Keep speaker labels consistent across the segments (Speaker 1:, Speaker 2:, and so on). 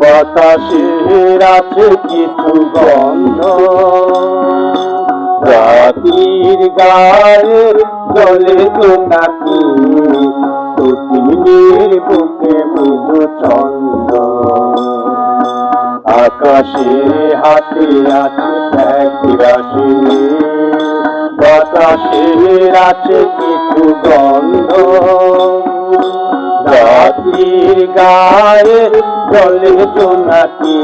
Speaker 1: বাতাসের আছে কিছু গন্ধ রাতির গায়ে জলে তো নাকি তুতির বুকে মৃদু ছন্দ আকাশে হাতে আছে এক রাশি। বাতাসের আছে কিছু গন্ধ। রাত্রির গায়ে জলে জোনাকি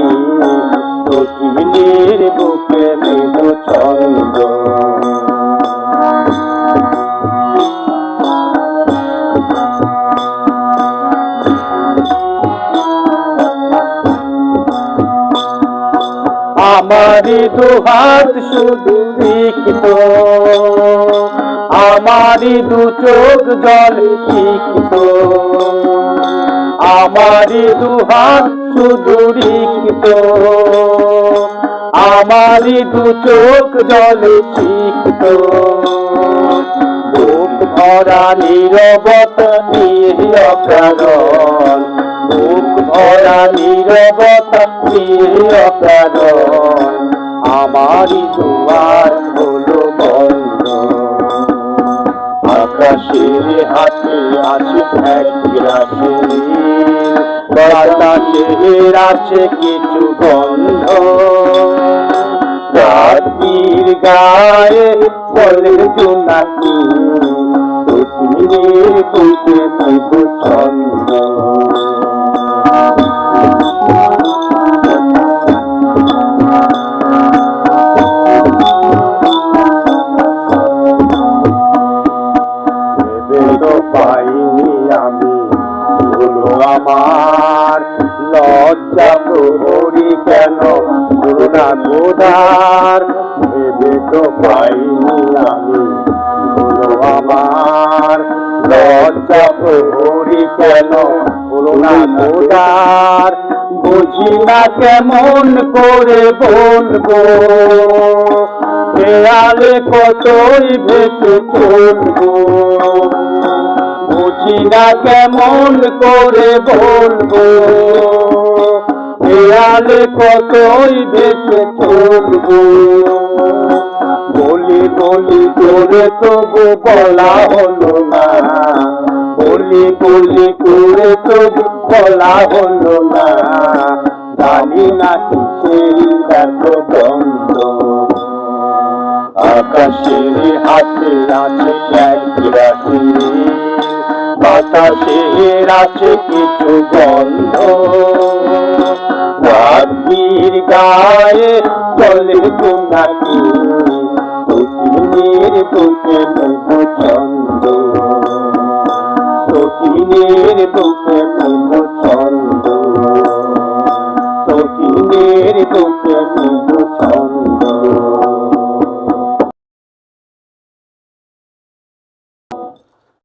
Speaker 1: তটিনীর বুকে মৃদু ছন্দ। আমারি দুহাত শুধু লিখিত। আমারি দু চোখ জল লিখিত আমারি দুহাত শুধু লিখিত আমারি দু চোখ জল লিখিত বুক ভরা নীরবতা ভরা নীরবতা আমারই দুয়ার হাতে আছে আছে কিছু গন্ধ রাত্রির গায়ে বলে জোনাকি পৃথিবীর আমার লজ্জা প্রহরী কেন? করুণা গোদার ভেবে তো পাইনি আমি। ভুলো আমার লজ্জা প্রহরী কেন? করুণা গোদার বুঝি না কেমন করে বলব। দেয়ালে কতই ভেসে চলবো। না কেমন করে বলব? দেয়ালে কতই ভেসে চলবো বলি বলি করে তবু বলা হলো না। বলি বলি করে তবু বলা হলো না। জানি না কিসের এত দ্বন্দ্ব আকাশের হাতে আছে এক রাশি বাতাসের আছে কিছু গন্ধ। রাত্রির গায়ে চলে নাকি তুতিনের বুকে মৃদু ছন্দ। তুতিনের বুকে মৃদু ছন্দ। তুতিনের বুকে মৃদু ছন্দ।